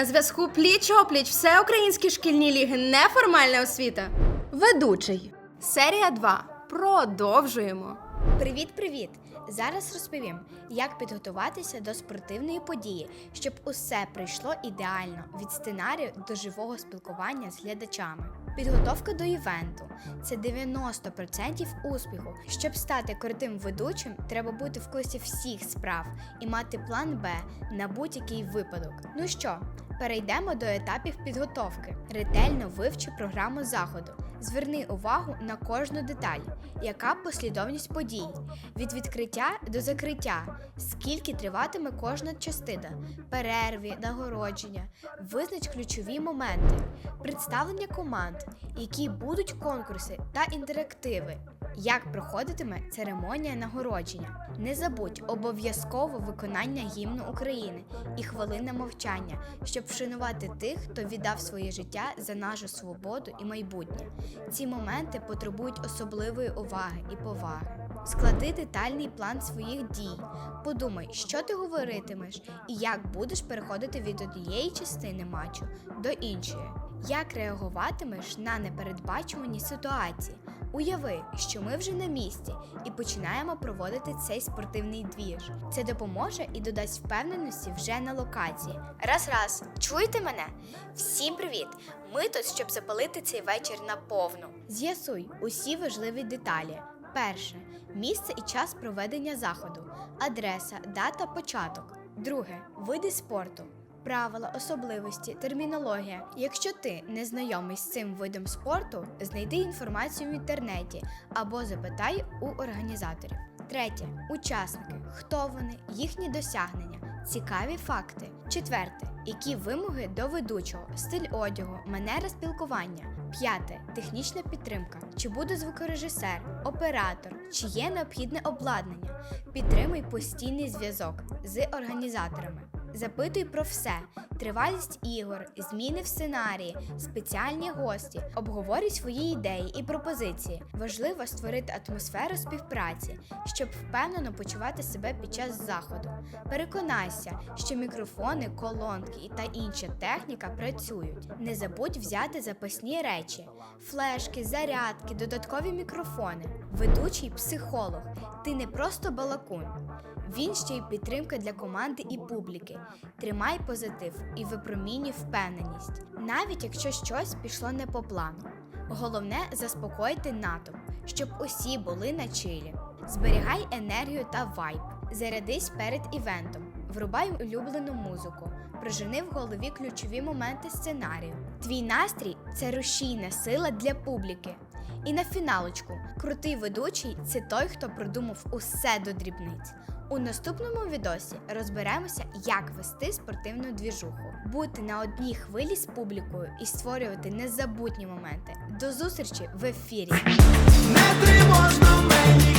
На зв'язку пліч опліч всеукраїнські шкільні ліги неформальна освіта. Ведучий. Серія 2. Продовжуємо. Привіт-привіт! Зараз розповім, як підготуватися до спортивної події, щоб усе пройшло ідеально від сценарію до живого спілкування з глядачами. Підготовка до івенту це 90% успіху. Щоб стати крутим ведучим, треба бути в курсі всіх справ і мати план Б на будь-який випадок. Ну що, перейдемо до етапів підготовки. Ретельно вивчи програму заходу. Зверни увагу на кожну деталь, яка послідовність подій? Від відкриття до закриття, скільки триватиме кожна частина, перерві, нагородження, визнач ключові моменти, представлення команд, які будуть конкурси та інтерактиви. Як проходитиме церемонія нагородження? Не забудь обов'язково виконання гімну України і хвилина мовчання, щоб вшанувати тих, хто віддав своє життя за нашу свободу і майбутнє. Ці моменти потребують особливої уваги і поваги. Склади детальний план своїх дій. Подумай, що ти говоритимеш і як будеш переходити від однієї частини матчу до іншої. Як реагуватимеш на непередбачувані ситуації? Уяви, що ми вже на місці і починаємо проводити цей спортивний двіж. Це допоможе і додасть впевненості вже на локації. Раз раз, чуєте мене? Всім привіт! Ми тут, щоб запалити цей вечір наповну. З'ясуй усі важливі деталі. Перше місце і час проведення заходу, адреса, дата, початок. Друге види спорту. Правила, особливості, термінологія. Якщо ти не знайомий з цим видом спорту, знайди інформацію в інтернеті або запитай у організаторів. Третє учасники, хто вони, їхні досягнення, цікаві факти. Четверте, які вимоги до ведучого, стиль одягу, манера спілкування. П'яте технічна підтримка. Чи буде звукорежисер, оператор, чи є необхідне обладнання. Підтримуй постійний зв'язок з організаторами. Запитуй про все: тривалість ігор, зміни в сценарії, спеціальні гості, обговорюй свої ідеї і пропозиції. Важливо створити атмосферу співпраці, щоб впевнено почувати себе під час заходу. Переконайся, що мікрофони, колонки та інша техніка працюють. Не забудь взяти запасні речі: флешки, зарядки, додаткові мікрофони. Ведучий психолог. Ти не просто балакун. Він ще й підтримка для команди і публіки. Тримай позитив і випромінюй впевненість, навіть якщо щось пішло не по плану. Головне заспокоїти натовп, щоб усі були на чилі. Зберігай енергію та вайб. Зарядись перед івентом, врубай улюблену музику, прожени в голові ключові моменти сценарію. Твій настрій це рушійна сила для публіки. І на фіналочку, крутий ведучий це той, хто продумав усе до дрібниць. У наступному відосі розберемося, як вести спортивну двіжуху, бути на одній хвилі з публікою і створювати незабутні моменти. До зустрічі в ефірі! Не тривожно мені,